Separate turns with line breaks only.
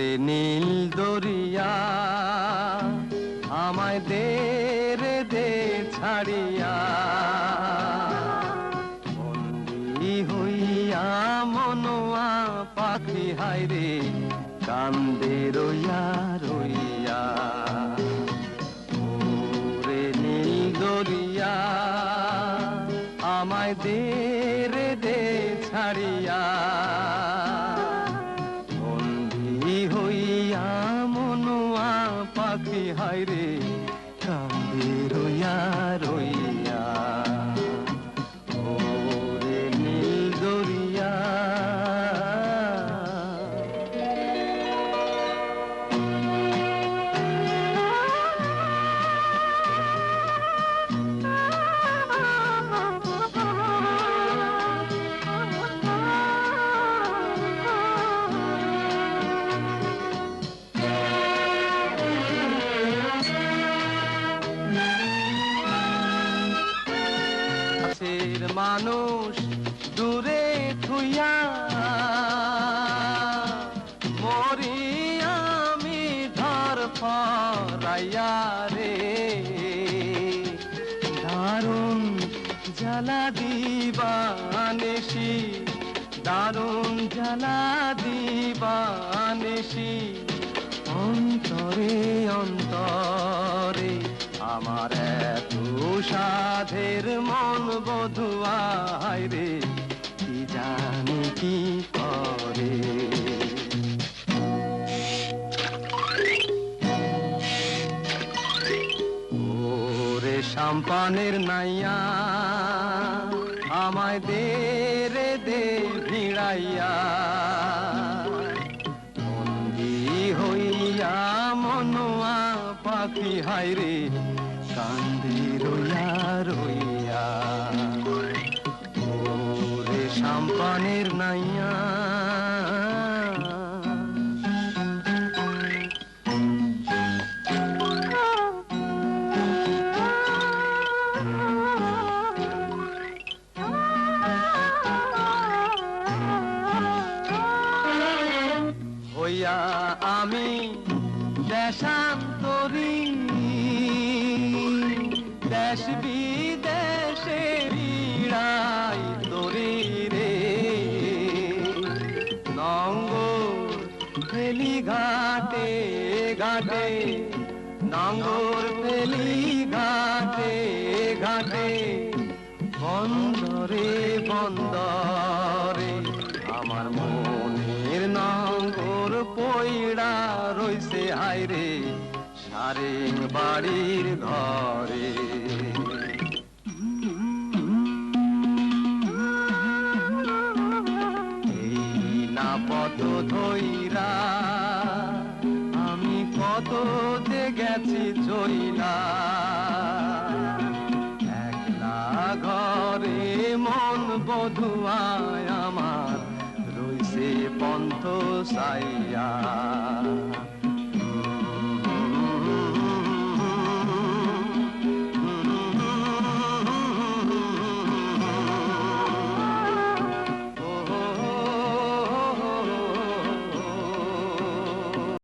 ওরে নীল দরিয়া, আমায় দে রে দে ছাড়িয়া। বন্দি হইয়া মনোয়া পাখি হাইরে কান্দে রইয়া রইয়া। ওরে নীল দরিয়া, আমায় দে রে দে ছাড়িয়া। পাখি হাইরে কান্দে রইয়া রইয়া কাছের মানুষ দূরে থুইয়া মরি আমি ধর ফরাইয়া রে। দারুণ জ্বালা দিবানেশি, দারুণ জ্বালা দিবানেশি। অন্তরে অন্তরে আমার এত সাধের মন বধুয়াই রে, কি জানি কি করে? ওরে সাম্পানের নাইয়া, আমায় দে রে, দে ভিড়াইয়া। বন্দি হইয়া মনোয়া পাখি হাইরে কান্দি রইয়া ওরে সাম্পানের নাইয়া। হইয়া আমি দেশান্তরী দেশ বিদেশে ফেলি ঘাটে ঘাটে, নঙ্গর ফেলি ঘাটে ঘাটে, বন্দরে বন্দরে। আমার মনের নঙ্গর পইড়া রইছে হাইরে সারে বাড়ির ঘরে। না পথ ধইরা, আমি কত যে গেছি চইলা। একলা ঘরে মন বধুয়ায় আমার রইছে পন্থ সাইয়া।